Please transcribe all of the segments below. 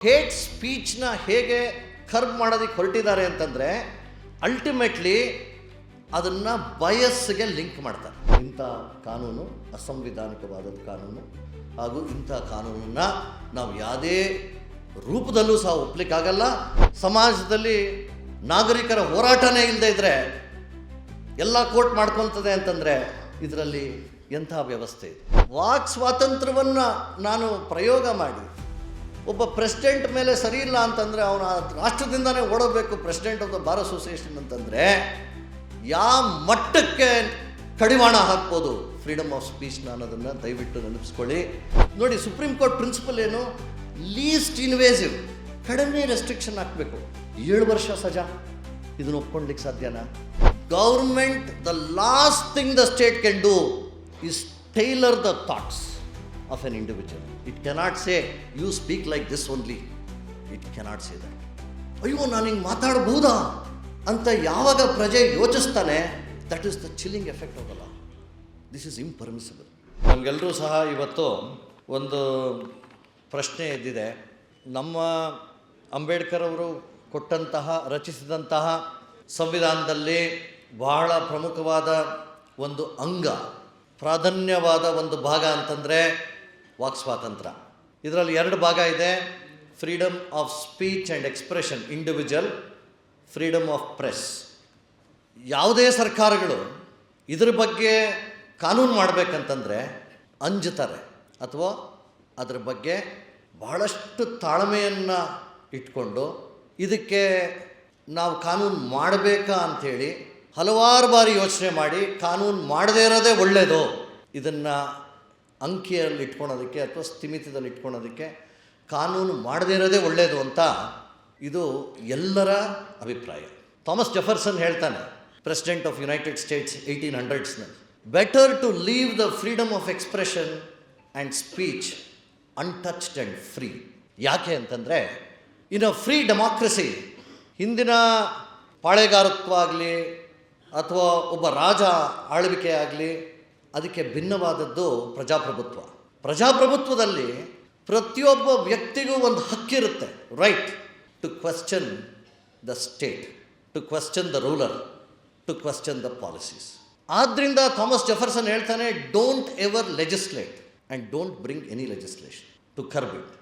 Hate ಸ್ಪೀಚ್ನ ಹೇಗೆ curb ಮಾಡೋದಕ್ಕೆ ಹೊರಟಿದ್ದಾರೆ ಅಂತಂದರೆ ಅಲ್ಟಿಮೇಟ್ಲಿ ಅದನ್ನು ಬಯಸ್ಸಿಗೆ ಲಿಂಕ್ ಮಾಡ್ತಾರೆ. ಇಂಥ ಕಾನೂನು ಅಸಂವಿಧಾನಿಕವಾದ ಕಾನೂನು ಹಾಗೂ ಇಂಥ ಕಾನೂನನ್ನು ನಾವು ಯಾವುದೇ ರೂಪದಲ್ಲೂ ಸಹ ಒಪ್ಲಿಕ್ಕಾಗಲ್ಲ ಸಮಾಜದಲ್ಲಿ ನಾಗರಿಕರ ಹೋರಾಟನೇ ಇಲ್ಲದೆ ಇದ್ದರೆ ಎಲ್ಲ ಕೋರ್ಟ್ ಮಾಡ್ಕೊತದೆ ಅಂತಂದರೆ ಇದರಲ್ಲಿ ಎಂಥ ವ್ಯವಸ್ಥೆ ಇದೆ? ವಾಕ್ ಸ್ವಾತಂತ್ರ್ಯವನ್ನು ನಾನು ಪ್ರಯೋಗ ಮಾಡಿ ಒಬ್ಬ ಪ್ರೆಸಿಡೆಂಟ್ ಮೇಲೆ ಸರಿ ಇಲ್ಲ ಅಂತಂದರೆ ಅವನ ರಾಷ್ಟ್ರದಿಂದನೇ ಓಡಬೇಕು president of the bar association ಅಂತಂದರೆ ಯಾವ ಮಟ್ಟಕ್ಕೆ ಕಡಿವಾಣ ಹಾಕ್ಬೋದು ಫ್ರೀಡಮ್ ಆಫ್ ಸ್ಪೀಚ್ನ ಅನ್ನೋದನ್ನು ದಯವಿಟ್ಟು ನೆನಪಿಸ್ಕೊಳ್ಳಿ. ನೋಡಿ, ಸುಪ್ರೀಂ ಕೋರ್ಟ್ ಪ್ರಿನ್ಸಿಪಲ್ ಏನು? ಲೀಸ್ಟ್ ಇನ್ವೇಸಿವ್, ಕಡಿಮೆ ರೆಸ್ಟ್ರಿಕ್ಷನ್ ಹಾಕಬೇಕು. ಏಳು ವರ್ಷ ಸಜಾ. ಇದನ್ನು ಒಪ್ಕೊಳ್ಲಿಕ್ಕೆ ಸಾಧ್ಯನಾ? Government, the last thing the state can do is tailor the thoughts. Of an individual it cannot say you speak like this only it cannot say that ಅಯ್ಯೋ ನಾನು ಹಿಂಗೆ ಮಾತಾಡ್ಬೋದಾ ಅಂತ ಯಾವಾಗ ಪ್ರಜೆ ಯೋಚಿಸ್ತಾನೆ that is the chilling effect ಆಗಲ್ಲ this is impermissible ನಮಗೆಲ್ಲರೂ ಸಹ ಇವತ್ತು ಒಂದು ಪ್ರಶ್ನೆ ಎದ್ದಿದೆ. ನಮ್ಮ ಅಂಬೇಡ್ಕರ್ ಅವರು ಕೊಟ್ಟಂತಹ, ರಚಿಸಿದಂತಹ ಸಂವಿಧಾನದಲ್ಲಿ ಬಹಳ ಪ್ರಮುಖವಾದ ಒಂದು ಅಂಗ, ಪ್ರಾಧಾನ್ಯವಾದ ಒಂದು ಭಾಗ ಅಂತಂದರೆ ವಾಕ್ ಸ್ವಾತಂತ್ರ್ಯ ಇದರಲ್ಲಿ ಎರಡು ಭಾಗ ಇದೆ. Freedom of speech and expression individual freedom of press ಯಾವುದೇ ಸರ್ಕಾರಗಳು ಇದ್ರ ಬಗ್ಗೆ ಕಾನೂನು ಮಾಡಬೇಕಂತಂದರೆ ಅಂಜುತ್ತಾರೆ ಅಥವಾ ಅದ್ರ ಬಗ್ಗೆ ಬಹಳಷ್ಟು ತಾಳ್ಮೆಯನ್ನು ಇಟ್ಕೊಂಡು ಇದಕ್ಕೆ ನಾವು ಕಾನೂನು ಮಾಡಬೇಕಾ ಅಂಥೇಳಿ ಹಲವಾರು ಬಾರಿ ಯೋಚನೆ ಮಾಡಿ ಕಾನೂನು ಮಾಡದೇ ಇರೋದೇ ಒಳ್ಳೆಯದು ಇದನ್ನು ಅಂಕಿಯಲ್ಲಿ ಇಟ್ಕೊಳೋದಕ್ಕೆ ಅಥವಾ ಸ್ಥಿಮಿತದಲ್ಲಿ ಇಟ್ಕೊಳೋದಕ್ಕೆ ಕಾನೂನು ಮಾಡದೇ ಇರೋದೇ ಒಳ್ಳೆಯದು ಅಂತ ಇದು ಎಲ್ಲರ ಅಭಿಪ್ರಾಯ. ಥಾಮಸ್ ಜೆಫರ್ಸನ್ ಹೇಳ್ತಾನೆ president of United States eighteen ಹಂಡ್ರೆಡ್ಸ್ನ better to leave the freedom of expression and speech untouched and free ಯಾಕೆ ಅಂತಂದರೆ, ಇನ್ ಅ ಫ್ರೀ ಡೆಮಾಕ್ರಸಿ, ಹಿಂದಿನ ಪಾಳೆಗಾರತ್ವ ಆಗಲಿ ಅಥವಾ ಒಬ್ಬ ರಾಜ ಆಳ್ವಿಕೆ ಆಗಲಿ ಅದಕ್ಕೆ ಭಿನ್ನವಾದದ್ದು ಪ್ರಜಾಪ್ರಭುತ್ವ. ಪ್ರಜಾಪ್ರಭುತ್ವದಲ್ಲಿ ಪ್ರತಿಯೊಬ್ಬ ವ್ಯಕ್ತಿಗೂ ಒಂದು ಹಕ್ಕಿರುತ್ತೆ right to question the state to question the ruler to question the policies ಆದ್ದರಿಂದ ಥಾಮಸ್ ಜೆಫರ್ಸನ್ ಹೇಳ್ತಾನೆ don't ever legislate and don't bring any legislation to curb it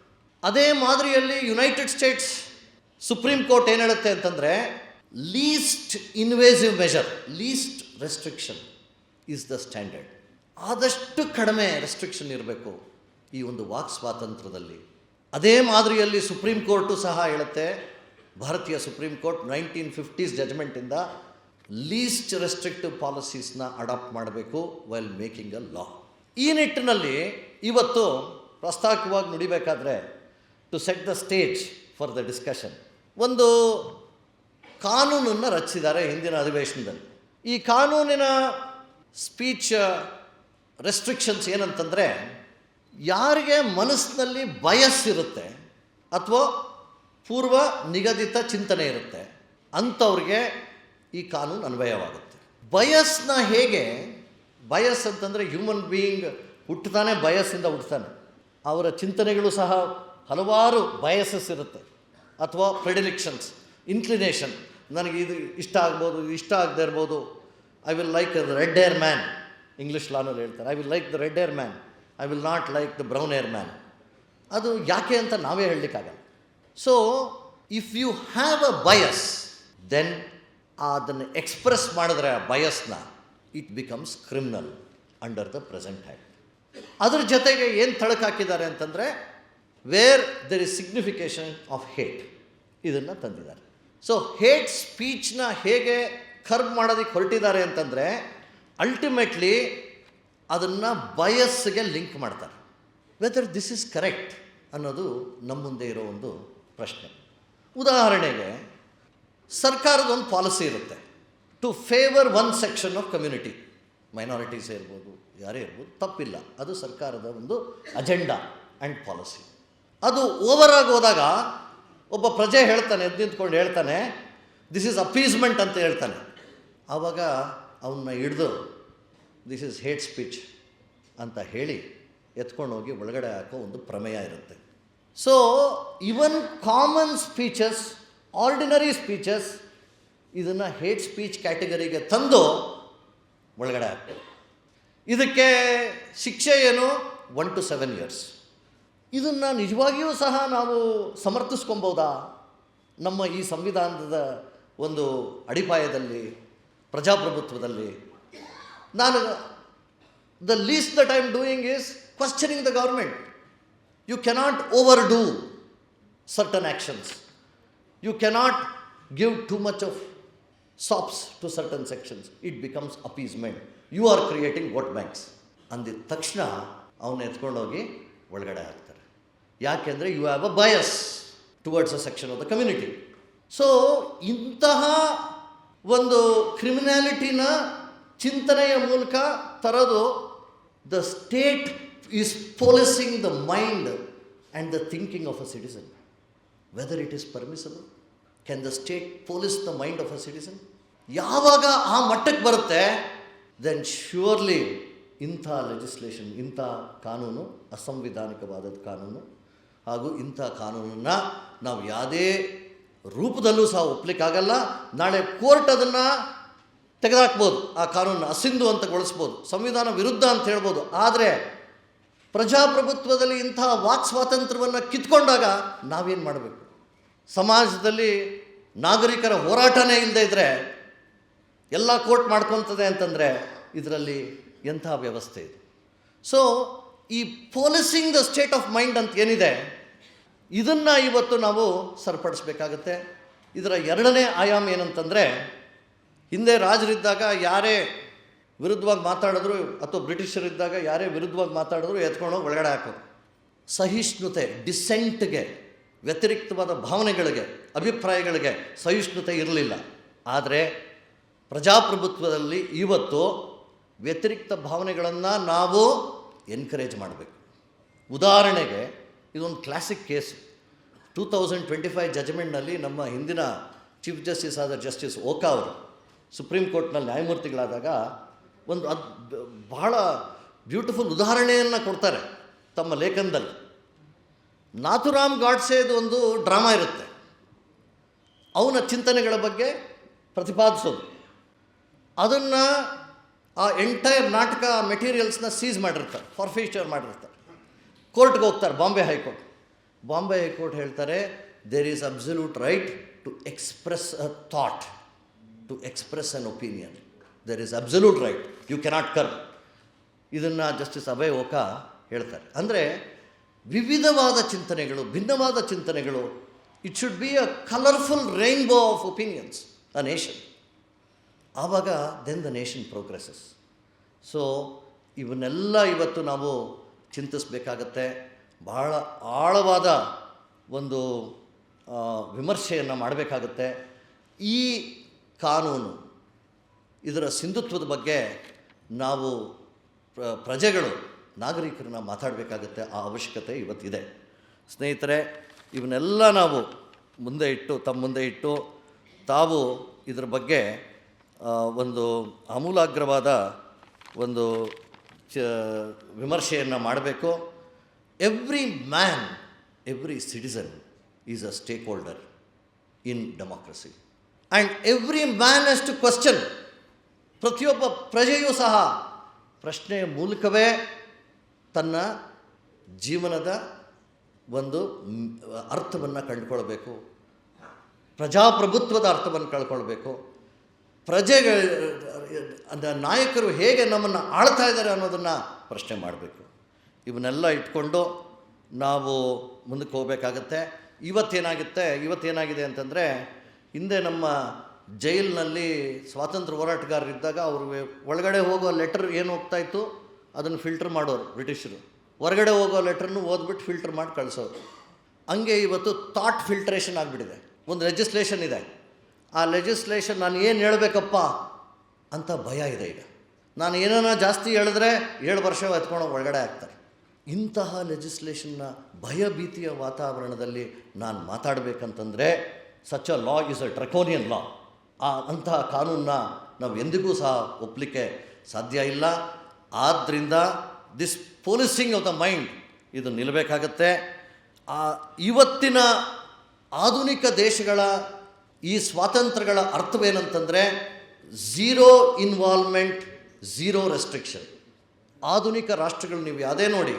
ಅದೇ ಮಾದರಿಯಲ್ಲಿ ಯುನೈಟೆಡ್ ಸ್ಟೇಟ್ಸ್ ಸುಪ್ರೀಂ ಕೋರ್ಟ್ ಏನು ಹೇಳುತ್ತೆ ಅಂತಂದರೆ least invasive measure least restriction is the standard ಆದಷ್ಟು ಕಡಿಮೆ restriction ಇರಬೇಕು ಈ ಒಂದು ವಾಕ್ ಸ್ವಾತಂತ್ರ್ಯದಲ್ಲಿ. ಅದೇ ಮಾದರಿಯಲ್ಲಿ ಸುಪ್ರೀಂ ಕೋರ್ಟು ಸಹ ಹೇಳುತ್ತೆ, ಭಾರತೀಯ ಸುಪ್ರೀಂ ಕೋರ್ಟ್ ನೈನ್ಟೀನ್ ಫಿಫ್ಟೀಸ್ ಜಜ್ಮೆಂಟಿಂದ ಲೀಸ್ಟ್ ರೆಸ್ಟ್ರಿಕ್ಟಿವ್ ಪಾಲಿಸೀಸ್ನ ಅಡಾಪ್ಟ್ ಮಾಡಬೇಕು ವೈಲ್ ಮೇಕಿಂಗ್ ಅ ಲಾ ಈ ನಿಟ್ಟಿನಲ್ಲಿ ಇವತ್ತು ಪ್ರಸ್ತಾವಿಕವಾಗಿ ನುಡಿಬೇಕಾದ್ರೆ to set the stage for the discussion ಒಂದು ಕಾನೂನನ್ನು ರಚಿಸಿದ್ದಾರೆ ಹಿಂದಿನ ಅಧಿವೇಶನದಲ್ಲಿ. ಈ ಕಾನೂನಿನ ಸ್ಪೀಚ್ ರೆಸ್ಟ್ರಿಕ್ಷನ್ಸ್ ಏನಂತಂದರೆ ಯಾರಿಗೆ ಮನಸ್ಸಿನಲ್ಲಿ ಬಯಸ್ಸಿರುತ್ತೆ ಅಥವಾ ಪೂರ್ವ ನಿಗದಿತ ಚಿಂತನೆ ಇರುತ್ತೆ, ಅಂಥವ್ರಿಗೆ ಈ ಕಾನೂನು ಅನ್ವಯವಾಗುತ್ತೆ. ಬಯಸ್ನ ಹೇಗೆ? ಬಯಸ್ ಅಂತಂದರೆ ಹ್ಯೂಮನ್ ಬೀಯಿಂಗ್ ಹುಟ್ಟುತ್ತಾನೆ ಬಯಸ್ಸಿಂದ ಹುಟ್ಟುತ್ತಾನೆ ಅವರ ಚಿಂತನೆಗಳು ಸಹ ಹಲವಾರು ಬಯಸಸ್ ಇರುತ್ತೆ. ಅಥವಾ ಪ್ರೆಡಿಲಿಕ್ಷನ್ಸ್ ಇನ್ಕ್ಲಿನೇಷನ್ ನನಗೆ ಇದು ಇಷ್ಟ ಆಗ್ಬೋದು ಇಷ್ಟ ಆಗದೆ ಇರ್ಬೋದು. I will like red hair man English ಲಾನಲ್ಲಿ ಹೇಳ್ತಾರೆ I will like the red hair man I will not like the brown hair man ಅದು ಯಾಕೆ ಅಂತ ನಾವೇ ಹೇಳಲಿಕ್ಕಾಗಲ್ಲ. So if you have a bias then ಅದನ್ನು ಎಕ್ಸ್ಪ್ರೆಸ್ ಮಾಡಿದ್ರೆ ಆ ಬಯಸ್ನ it becomes criminal under the present act ಅದ್ರ ಜೊತೆಗೆ ಏನು ತಳಕ ಹಾಕಿದ್ದಾರೆ ಅಂತಂದರೆ where there is signification of hate ಇದನ್ನು ತಂದಿದ್ದಾರೆ. ಸೊ ಹೇಟ್ ಸ್ಪೀಚ್ನ ಹೇಗೆ ಕರ್ಬ್ ಮಾಡೋದಕ್ಕೆ ಹೊರಟಿದ್ದಾರೆ ಅಂತಂದರೆ ಅಲ್ಟಿಮೇಟ್ಲಿ ಅದನ್ನು ಬಯಸ್ಸಿಗೆ ಲಿಂಕ್ ಮಾಡ್ತಾರೆ. ವೆದರ್ ದಿಸ್ ಇಸ್ ಕರೆಕ್ಟ್ ಅನ್ನೋದು ನಮ್ಮ ಮುಂದೆ ಇರೋ ಒಂದು ಪ್ರಶ್ನೆ. ಉದಾಹರಣೆಗೆ, ಸರ್ಕಾರದ ಒಂದು ಪಾಲಿಸಿ ಇರುತ್ತೆ. To favour one section of community minorities ಇರ್ಬೋದು, ಯಾರೇ ಇರ್ಬೋದು, ತಪ್ಪಿಲ್ಲ. ಅದು ಸರ್ಕಾರದ ಒಂದು ಅಜೆಂಡಾ ಆ್ಯಂಡ್ ಪಾಲಿಸಿ ಅದು ಓವರ್ ಆಗಿ ಹೋದಾಗ, ಒಬ್ಬ ಪ್ರಜೆ ಹೇಳ್ತಾನೆ, ಎದ್ದು ನಿಂತ್ಕೊಂಡು ಹೇಳ್ತಾನೆ ದಿಸ್ ಈಸ್ ಅಪೀಸ್ಮೆಂಟ್ ಅಂತ ಹೇಳ್ತಾನೆ. ಆವಾಗ ಅವನ್ನ ಹಿಡಿದು ದಿಸ್ ಇಸ್ ಹೇಟ್ ಸ್ಪೀಚ್ ಅಂತ ಹೇಳಿ ಎತ್ಕೊಂಡು ಹೋಗಿ ಒಳಗಡೆ ಹಾಕೋ ಒಂದು ಪ್ರಮೇಯ ಇರುತ್ತೆ. So even common speeches ordinary speeches ಇದನ್ನು ಹೇಟ್ ಸ್ಪೀಚ್ ಕ್ಯಾಟಗರಿಗೆ ತಂದು ಒಳಗಡೆ ಹಾಕ್ತಾರೆ ಇದಕ್ಕೆ ಶಿಕ್ಷೆ ಏನು? ಒನ್ ಟು ಸೆವೆನ್ ಇಯರ್ಸ್ ಇದನ್ನು ನಿಜವಾಗಿಯೂ ಸಹ ನಾವು ಸಮರ್ಥಿಸ್ಕೊಬೋದಾ ನಮ್ಮ ಈ ಸಂವಿಧಾನದ ಒಂದು ಅಡಿಪಾಯದಲ್ಲಿ ಪ್ರಜಾಪ್ರಭುತ್ವದಲ್ಲಿ. ನಾನು the least that I am doing is questioning the government you cannot overdo certain actions you cannot give too much of sops to certain sections it becomes appeasement you are creating vote banks ಅಂದಿದ ತಕ್ಷಣ ಅವನ್ನ ಎತ್ಕೊಂಡೋಗಿ ಒಳಗಡೆ ಹಾಕ್ತಾರೆ. ಯಾಕೆಂದರೆ you have a bias towards a section of the community so ಇಂತಹ ಒಂದು ಕ್ರಿಮಿನಾಲಿಟಿನ ಚಿಂತನೆಯ ಮೂಲಕ ತರೋದು the state is policing the mind and the thinking of a citizen whether it is permissible can the state police the mind of a citizen ಯಾವಾಗ ಆ ಮಟ್ಟಕ್ಕೆ ಬರುತ್ತೆ? ದೆನ್ ಶ್ಯೂರ್ಲಿ ಇಂಥ ಲೆಜಿಸ್ಲೇಷನ್ ಇಂಥ ಕಾನೂನು, ಅಸಂವಿಧಾನಿಕವಾದ ಕಾನೂನು ಹಾಗೂ ಇಂಥ ಕಾನೂನನ್ನು ನಾವು ಯಾವುದೇ ರೂಪದಲ್ಲೂ ಸಹ ಒಪ್ಲಿಕ್ಕಾಗಲ್ಲ. ನಾಳೆ ಕೋರ್ಟ್ ಅದನ್ನು ತೆಗೆದಾಕ್ಬೋದು. ಆ ಕಾನೂನು ಅಸಿಂಧು ಅಂತಗೊಳಿಸ್ಬೋದು ಸಂವಿಧಾನ ವಿರುದ್ಧ ಅಂತ ಹೇಳ್ಬೋದು. ಆದರೆ ಪ್ರಜಾಪ್ರಭುತ್ವದಲ್ಲಿ ಇಂಥ ವಾಕ್ ಸ್ವಾತಂತ್ರ್ಯವನ್ನು ಕಿತ್ಕೊಂಡಾಗ ನಾವೇನು ಮಾಡಬೇಕು? ಸಮಾಜದಲ್ಲಿ ನಾಗರಿಕರ ಹೋರಾಟನೇ ಇಲ್ಲದೆ ಇದ್ದರೆ ಎಲ್ಲ ಕೋರ್ಟ್ ಮಾಡ್ಕೊತದೆ ಅಂತಂದರೆ ಇದರಲ್ಲಿ ಎಂಥ ವ್ಯವಸ್ಥೆ ಇದೆ? ಸೊ ಈ policing the state of mind ಅಂತ ಏನಿದೆ? ಇದನ್ನು ಇವತ್ತು ನಾವು ಸರಿಪಡಿಸ್ಬೇಕಾಗತ್ತೆ. ಇದರ ಎರಡನೇ ಆಯಾಮ ಏನಂತಂದರೆ, ಹಿಂದೆ ರಾಜರಿದ್ದಾಗ ಯಾರೇ ವಿರುದ್ಧವಾಗಿ ಮಾತಾಡಿದ್ರು ಅಥವಾ ಬ್ರಿಟಿಷರಿದ್ದಾಗ ಯಾರೇ ವಿರುದ್ಧವಾಗಿ ಮಾತಾಡಿದ್ರು ಎತ್ಕೊಂಡು ಒಳಗಡೆ ಹಾಕೋದು. ಸಹಿಷ್ಣುತೆ ಡಿಸೆಂಟ್ಗೆ ವ್ಯತಿರಿಕ್ತವಾದ ಭಾವನೆಗಳಿಗೆ, ಅಭಿಪ್ರಾಯಗಳಿಗೆ ಸಹಿಷ್ಣುತೆ ಇರಲಿಲ್ಲ. ಆದರೆ ಪ್ರಜಾಪ್ರಭುತ್ವದಲ್ಲಿ ಇವತ್ತು ವ್ಯತಿರಿಕ್ತ ಭಾವನೆಗಳನ್ನು ನಾವು ಎನ್ಕರೇಜ್ ಮಾಡಬೇಕು. ಉದಾಹರಣೆಗೆ ಇದೊಂದು classic case two thousand twenty five ಜಜ್ಮೆಂಟ್ನಲ್ಲಿ ನಮ್ಮ ಹಿಂದಿನ ಚೀಫ್ ಜಸ್ಟಿಸ್ ಆದ ಜಸ್ಟಿಸ್ ಓಕಾ ಅವರು ಸುಪ್ರೀಂ ಕೋರ್ಟ್ನಲ್ಲಿ ನ್ಯಾಯಮೂರ್ತಿಗಳಾದಾಗ ಒಂದು ಅದ್ ಬಹಳ ಬ್ಯೂಟಿಫುಲ್ ಉದಾಹರಣೆಯನ್ನು ಕೊಡ್ತಾರೆ ತಮ್ಮ ಲೇಖನದಲ್ಲಿ. ನಾಥುರಾಮ್ ಗಾಡ್ಸೆದು ಒಂದು ಡ್ರಾಮಾ ಇರುತ್ತೆ. ಅವನ ಚಿಂತನೆಗಳ ಬಗ್ಗೆ ಪ್ರತಿಪಾದಿಸೋದು. ಅದನ್ನು ಆ ಎಂಟೈರ್ ನಾಟಕ ಮೆಟೀರಿಯಲ್ಸ್ನ ಸೀಸ್ ಮಾಡಿರ್ತಾರೆ ಫಾರ್ಫೀಚರ್ ಮಾಡಿರ್ತಾರೆ. ಕೋರ್ಟ್ಗೆ ಹೋಗ್ತಾರೆ, Bombay high court. Bombay high court ಹೇಳ್ತಾರೆ there is absolute right to express a thought to express an opinion there is absolute right you cannot curb ಇದನ್ನು ಜಸ್ಟಿಸ್ ಅಭಯ್ ಓಕಾ ಹೇಳ್ತಾರೆ. ಅಂದರೆ ವಿವಿಧವಾದ ಚಿಂತನೆಗಳು, ಭಿನ್ನವಾದ ಚಿಂತನೆಗಳು it should be a colourful rainbow of opinions a nation ಆವಾಗ then the nation progresses so ಇವನ್ನೆಲ್ಲ ಇವತ್ತು ನಾವು ಚಿಂತಿಸಬೇಕಾಗತ್ತೆ. ಬಹಳ ಆಳವಾದ ಒಂದು ವಿಮರ್ಶೆಯನ್ನು ಮಾಡಬೇಕಾಗತ್ತೆ. ಈ ಕಾನೂನು ಇದರ ಸಿಂಧುತ್ವದ ಬಗ್ಗೆ ನಾವು ಪ್ರ, ಪ್ರಜೆಗಳು, ನಾಗರಿಕರನ್ನ ಮಾತಾಡಬೇಕಾಗತ್ತೆ. ಆ ಅವಶ್ಯಕತೆ ಇವತ್ತಿದೆ. ಸ್ನೇಹಿತರೆ, ಇವನ್ನೆಲ್ಲ ನಾವು ಮುಂದೆ ಇಟ್ಟು, ತಮ್ಮ ಮುಂದೆ ಇಟ್ಟು, ತಾವು ಇದರ ಬಗ್ಗೆ ಒಂದು ಆಮೂಲಾಗ್ರವಾದ ಒಂದು ವಿಮರ್ಶೆಯನ್ನು ಮಾಡಬೇಕು. Every man every citizen is a stakeholder in democracy and every man has to question ಪ್ರತಿಯೊಬ್ಬ ಪ್ರಜೆಯೂ ಸಹ ಪ್ರಶ್ನೆಯ ಮೂಲಕವೇ ತನ್ನ ಜೀವನದ ಒಂದು ಅರ್ಥವನ್ನು ಕಂಡುಕೊಳ್ಬೇಕು. ಪ್ರಜಾಪ್ರಭುತ್ವದ ಅರ್ಥವನ್ನು ಕಳ್ಕೊಳ್ಬೇಕು ಪ್ರಜೆಗಳ ಅದ ನಾಯಕರು ಹೇಗೆ ನಮ್ಮನ್ನು ಆಳ್ತಾ ಇದ್ದಾರೆ ಅನ್ನೋದನ್ನು ಪ್ರಶ್ನೆ ಮಾಡಬೇಕು. ಇವನ್ನೆಲ್ಲ ಇಟ್ಕೊಂಡು ನಾವು ಮುಂದಕ್ಕೆ ಹೋಗಬೇಕಾಗತ್ತೆ. ಇವತ್ತೇನಾಗುತ್ತೆ, ಇವತ್ತೇನಾಗಿದೆ ಅಂತಂದರೆ, ಹಿಂದೆ ನಮ್ಮ ಜೈಲಿನಲ್ಲಿ ಸ್ವಾತಂತ್ರ್ಯ ಹೋರಾಟಗಾರರಿದ್ದಾಗ ಅವರು ಒಳಗಡೆ ಹೋಗೋ ಲೆಟರ್ ಏನು ಹೋಗ್ತಾ ಇತ್ತು? ಅದನ್ನು ಫಿಲ್ಟರ್ ಮಾಡೋರು, ಬ್ರಿಟಿಷರು. ಹೊರಗಡೆ ಹೋಗೋ ಲೆಟ್ರನ್ನು ಓದ್ಬಿಟ್ಟು ಫಿಲ್ಟರ್ ಮಾಡಿ ಕಳಿಸೋರು. ಹಂಗೆ ಇವತ್ತು ಥಾಟ್ ಫಿಲ್ಟ್ರೇಷನ್ ಆಗಿಬಿಟ್ಟಿದೆ. ಒಂದು ಲೆಜಿಸ್ಲೇಷನ್ ಇದೆ. ಆ ಲೆಜಿಸ್ಲೇಷನ್ ನಾನು ಏನು ಹೇಳಬೇಕಪ್ಪ? ಅಂತ ಭಯ ಇದೆ ಈಗ. ನಾನು ಏನಾನ ಜಾಸ್ತಿ ಹೇಳಿದ್ರೆ ಏಳು ವರ್ಷ ಎತ್ಕೊಂಡು ಒಳಗಡೆ ಆಗ್ತಾರೆ. ಇಂತಹ ಲೆಜಿಸ್ಲೇಷನ್ನ ಭಯಭೀತಿಯ ವಾತಾವರಣದಲ್ಲಿ ನಾನು ಮಾತಾಡಬೇಕಂತಂದರೆ such a law is a ಟ್ರಕೋನಿಯನ್ ಲಾ ಆ ಅಂತಹ ಕಾನೂನನ್ನ ನಾವು ಎಂದಿಗೂ ಸಹ ಒಪ್ಪಲಿಕ್ಕೆ ಸಾಧ್ಯ ಇಲ್ಲ. ಆದ್ದರಿಂದ this policing of the mind ಇದು ನಿಲ್ಲಬೇಕಾಗತ್ತೆ ಆ ಇವತ್ತಿನ ಆಧುನಿಕ ದೇಶಗಳ ಈ ಸ್ವಾತಂತ್ರ್ಯಗಳ ಅರ್ಥವೇನಂತಂದರೆ ಝೀರೋ ಇನ್ವಾಲ್ವ್ಮೆಂಟ್ ಝೀರೋ ರೆಸ್ಟ್ರಿಕ್ಷನ್ ಆಧುನಿಕ ರಾಷ್ಟ್ರಗಳು ನೀವು ಯಾವುದೇ ನೋಡಿ,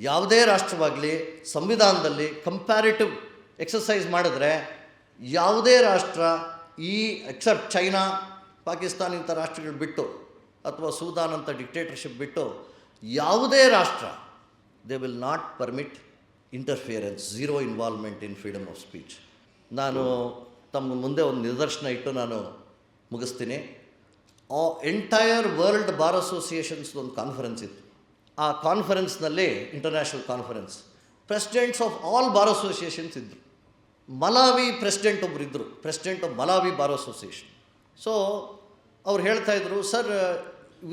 ಯಾವುದೇ ರಾಷ್ಟ್ರವಾಗಲಿ, ಸಂವಿಧಾನದಲ್ಲಿ ಕಂಪ್ಯಾರಿಟಿವ್ ಎಕ್ಸಸೈಸ್ ಮಾಡಿದ್ರೆ, ಯಾವುದೇ ರಾಷ್ಟ್ರ ಈ ಎಕ್ಸೆಪ್ಟ್ ಚೈನಾ ಪಾಕಿಸ್ತಾನ ಇಂಥ ರಾಷ್ಟ್ರಗಳು ಬಿಟ್ಟು, ಅಥವಾ ಸೂದಾನ್ ಅಂತ ಡಿಕ್ಟೇಟರ್ಶಿಪ್ ಬಿಟ್ಟು, ಯಾವುದೇ ರಾಷ್ಟ್ರ they will not permit interference zero involvement in freedom of speech ನಾನು ತಮ್ಮ ಮುಂದೆ ಒಂದು ನಿದರ್ಶನ ಇಟ್ಟು ನಾನು ಮುಗಿಸ್ತೀನಿ. ಆ ಎಂಟೈರ್ ವರ್ಲ್ಡ್ ಬಾರ್ ಅಸೋಸಿಯೇಷನ್ಸ್ ಒಂದು ಕಾನ್ಫರೆನ್ಸ್ ಇತ್ತು. ಆ ಕಾನ್ಫರೆನ್ಸ್ನಲ್ಲಿ international conference presidents of all bar associations ಇದ್ದರು ಮಲಾವಿ ಪ್ರೆಸಿಡೆಂಟ್ ಒಬ್ಬರು ಇದ್ದರು president of Malawi bar association so ಅವ್ರು ಹೇಳ್ತಾ ಇದ್ರು sir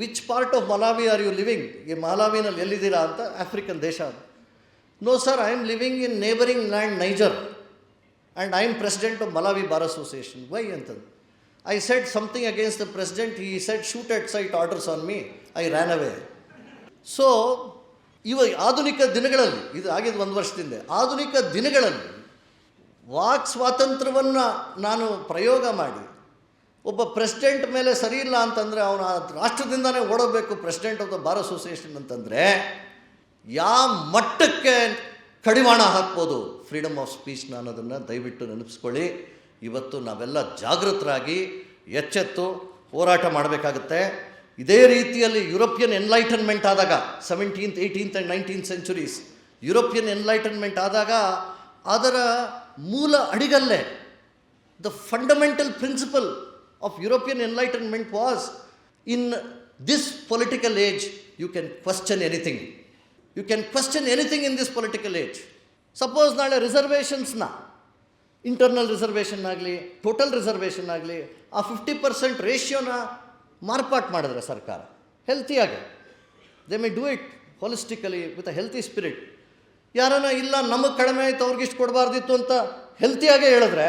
which part of Malawi are you living ಈ ಮಲಾವಿನಲ್ಲಿ ಎಲ್ಲಿದ್ದೀರಾ ಅಂತ ಆಫ್ರಿಕನ್ ದೇಶ ಅದು. No sir I am living in neighbouring land Niger and I am president of Malawi bar association why ಅಂತಂದು I said something against the president he said shoot at sight orders on me I ran away so ಇವ ಆಧುನಿಕ ದಿನಗಳಲ್ಲಿ, ಇದು ಆಗಿದ್ದು ಒಂದು ವರ್ಷದಿಂದ, ಆಧುನಿಕ ದಿನಗಳಲ್ಲಿ ವಾಕ್ ಸ್ವಾತಂತ್ರ್ಯವನ್ನು ನಾನು ಪ್ರಯೋಗ ಮಾಡಿ, ಒಬ್ಬ ಪ್ರೆಸಿಡೆಂಟ್ ಮೇಲೆ ಸರಿ ಇಲ್ಲ ಅಂತಂದರೆ ಅವನು ರಾಷ್ಟ್ರದಿಂದನೇ ಓಡೋಬೇಕು president of the bar association ಅಂತಂದರೆ ಯಾವ ಮಟ್ಟಕ್ಕೆ ಕಡಿವಾಣ ಹಾಕ್ಬೋದು? ಫ್ರೀಡಮ್ ಆಫ್ ಸ್ಪೀಚ್ನ ಅನ್ನೋದನ್ನು ದಯವಿಟ್ಟು ನೆನಪಿಸ್ಕೊಳ್ಳಿ. ಇವತ್ತು ನಾವೆಲ್ಲ ಜಾಗೃತರಾಗಿ ಎಚ್ಚೆತ್ತು ಹೋರಾಟ ಮಾಡಬೇಕಾಗತ್ತೆ. ಇದೇ ರೀತಿಯಲ್ಲಿ ಯುರೋಪಿಯನ್ ಎನ್ಲೈಟನ್ಮೆಂಟ್ ಆದಾಗ seventeenth eighteenth and nineteen centuries European enlightenment ಆದಾಗ ಅದರ ಮೂಲ ಅಡಿಗಲ್ಲೇ the fundamental principle of European enlightenment was in this political age you can question anything you can question anything in this political age suppose ನಾಳೆ ರಿಸರ್ವೇಷನ್ಸ್ನ internal reservation ಆಗಲಿ total reservation ಆಗಲಿ, ಆ fifty percent ರೇಷಿಯೋನ ಮಾರ್ಪಾಟ್ ಮಾಡಿದ್ರೆ ಸರ್ಕಾರ. ಹೆಲ್ತಿಯಾಗಿ they may do it holistically with a healthy spirit ಯಾರನ್ನ ಇಲ್ಲ, ನಮಗೆ ಕಡಿಮೆ ಆಯಿತು, ಅವ್ರಿಗೆ ಇಷ್ಟು ಕೊಡಬಾರ್ದಿತ್ತು ಅಂತ ಹೆಲ್ತಿಯಾಗೇ ಹೇಳಿದ್ರೆ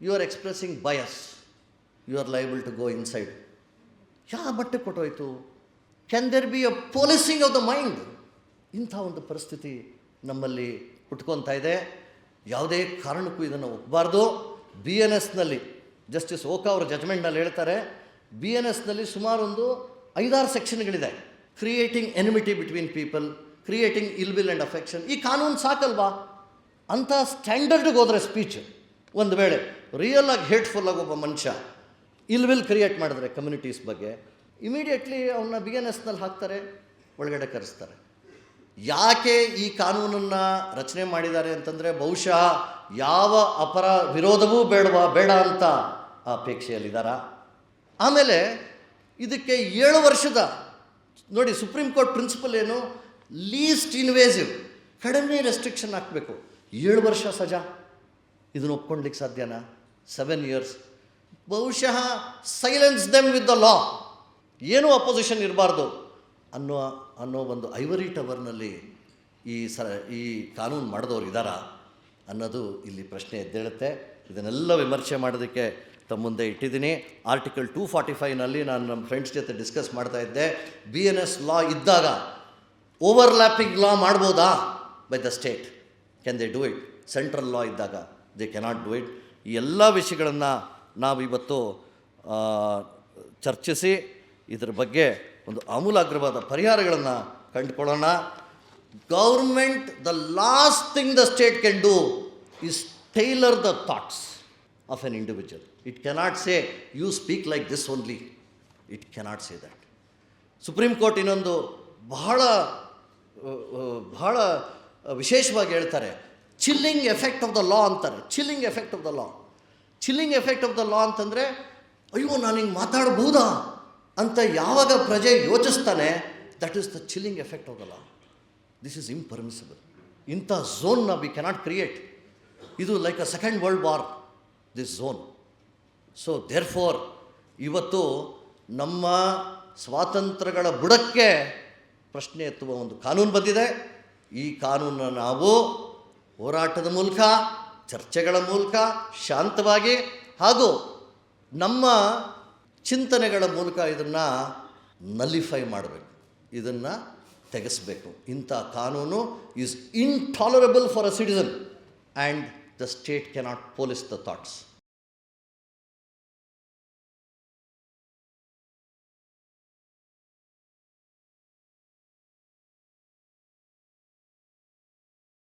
you are expressing bias you are liable to go inside ಯಾವ ಬಟ್ಟೆ ಕೊಟ್ಟೋಯ್ತು? Can there be a policing of the mind ಇಂಥ ಒಂದು ಪರಿಸ್ಥಿತಿ ನಮ್ಮಲ್ಲಿ ಹುಟ್ಕೊತಾ ಇದೆ. ಯಾವುದೇ ಕಾರಣಕ್ಕೂ ಇದನ್ನು ಒಪ್ಪಬಾರ್ದು ಬಿ ಎನ್ ಎಸ್ನಲ್ಲಿ ಜಸ್ಟಿಸ್ ಓಕಾ ಅವರ ಜಜ್ಮೆಂಟ್ನಲ್ಲಿ ಹೇಳ್ತಾರೆ ಬಿ ಎನ್ ಎಸ್ನಲ್ಲಿ ಸುಮಾರೊಂದು ಐದಾರು ಸೆಕ್ಷನ್ಗಳಿದೆ creating enmity between people creating ill will and affection ಈ ಕಾನೂನು ಸಾಕಲ್ವಾ? ಅಂಥ ಸ್ಟ್ಯಾಂಡರ್ಡ್ಗೆ ಹೋದರೆ ಸ್ಪೀಚ್ ಒಂದು ವೇಳೆ ರಿಯಲ್ ಆಗಿ ಹೇಟ್ಫುಲ್ ಆಗಿ ಒಬ್ಬ ಮನುಷ್ಯ ಇಲ್ ವಿಲ್ ಕ್ರಿಯೇಟ್ ಮಾಡಿದ್ರೆ ಕಮ್ಯುನಿಟೀಸ್ ಬಗ್ಗೆ ಇಮಿಡಿಯೇಟ್ಲಿ ಅವನ್ನ ಬಿ ಎನ್ ಎಸ್ನಲ್ಲಿ ಹಾಕ್ತಾರೆ, ಒಳಗಡೆ ಕರೆಸ್ತಾರೆ. ಯಾಕೆ ಈ ಕಾನೂನನ್ನು ರಚನೆ ಮಾಡಿದ್ದಾರೆ ಅಂತಂದರೆ ಬಹುಶಃ ಯಾವ ಅಪರ ವಿರೋಧವೂ ಬೇಡವಾ ಬೇಡ ಅಂತ ಅಪೇಕ್ಷೆಯಲ್ಲಿದ್ದಾರ? ಆಮೇಲೆ ಇದಕ್ಕೆ ಏಳು ವರ್ಷದ ನೋಡಿ ಸುಪ್ರೀಂ ಕೋರ್ಟ್ ಪ್ರಿನ್ಸಿಪಲ್ ಏನು? ಲೀಸ್ಟ್ ಇನ್ವೇಸಿವ್ ಕಡಿಮೆ ರೆಸ್ಟ್ರಿಕ್ಷನ್ ಹಾಕಬೇಕು. ಏಳು ವರ್ಷ ಸಜಾ. ಇದನ್ನು ಒಪ್ಕೊಳ್ಲಿಕ್ಕೆ ಸಾಧ್ಯನಾ? ಸೆವೆನ್ ಇಯರ್ಸ್ ಬಹುಶಃ silence them with the law ಏನೂ ಅಪೋಸಿಷನ್ ಇರಬಾರ್ದು ಅನ್ನೋ ಅನ್ನೋ ಒಂದು ಐವರಿ ಟವರ್ನಲ್ಲಿ ಈ ಸ ಈ ಕಾನೂನು ಮಾಡಿದವರು ಇದ್ದಾರಾ ಅನ್ನೋದು ಇಲ್ಲಿ ಪ್ರಶ್ನೆ ಎದ್ದೇಳುತ್ತೆ. ಇದನ್ನೆಲ್ಲ ವಿಮರ್ಶೆ ಮಾಡೋದಕ್ಕೆ ತಮ್ಮ ಮುಂದೆ ಇಟ್ಟಿದ್ದೀನಿ. ಆರ್ಟಿಕಲ್ ಟೂ ಫಾರ್ಟಿ ಫೈವ್ನಲ್ಲಿ ನಾನು ನಮ್ಮ ಫ್ರೆಂಡ್ಸ್ ಜೊತೆ ಡಿಸ್ಕಸ್ ಮಾಡ್ತಾ ಇದ್ದೆ. ಬಿ ಎನ್ ಎಸ್ ಲಾ ಇದ್ದಾಗ ಓವರ್ಲ್ಯಾಪಿಂಗ್ ಲಾ ಮಾಡ್ಬೋದಾ by the state can they do it central law ಇದ್ದಾಗ ದೇ ಕೆನಾಟ್ ಡೂ ಇಟ್ ಈ ಎಲ್ಲ ವಿಷಯಗಳನ್ನು ನಾವು ಇವತ್ತು ಚರ್ಚಿಸಿ ಇದರ ಬಗ್ಗೆ ಒಂದು ಆಮೂಲಾಗ್ರವಾದ ಪರಿಹಾರಗಳನ್ನು ಕಂಡುಕೊಳ್ಳೋಣ. Government the last thing the state can do is tailor the thoughts of an individual it cannot say you speak like this only it cannot say that supreme court ಇನ್ನೊಂದು ಬಹಳ ಬಹಳ ವಿಶೇಷವಾಗಿ ಹೇಳ್ತಾರೆ. Chilling effect of the law ಅಂತಾರೆ. Chilling effect of the law chilling effect of the law ಅಂತಂದರೆ, ಅಯ್ಯೋ, ನಾನು ಹಿಂಗೆ ಮಾತಾಡ್ಬೋದಾ ಅಂತ ಯಾವಾಗ ಪ್ರಜೆ ಯೋಚಿಸ್ತಾನೆ that is the chilling effect of the law this is impermissible ಇಂಥ ಝೋನ್ನ ವಿ ಕೆನಾಟ್ ಕ್ರಿಯೇಟ್ ಇದು like a second world war this zone so therefore ಇವತ್ತು ನಮ್ಮ ಸ್ವಾತಂತ್ರ್ಯಗಳ ಬುಡಕ್ಕೆ ಪ್ರಶ್ನೆ ಎತ್ತುವ ಒಂದು ಕಾನೂನು ಬಂದಿದೆ. ಈ ಕಾನೂನನ್ನು ನಾವು ಹೋರಾಟದ ಮೂಲಕ, ಚರ್ಚೆಗಳ ಮೂಲಕ ಶಾಂತವಾಗಿ ಹಾಗೂ ನಮ್ಮ ಚಿಂತನೆಗಳ ಮೂಲಕ ಇದನ್ನು ನಲಿಫೈ ಮಾಡಬೇಕು. ಇದನ್ನು ತೆಗೆಸಬೇಕು. ಇಂಥ ಕಾನೂನು is intolerable for a citizen and the state cannot police the thoughts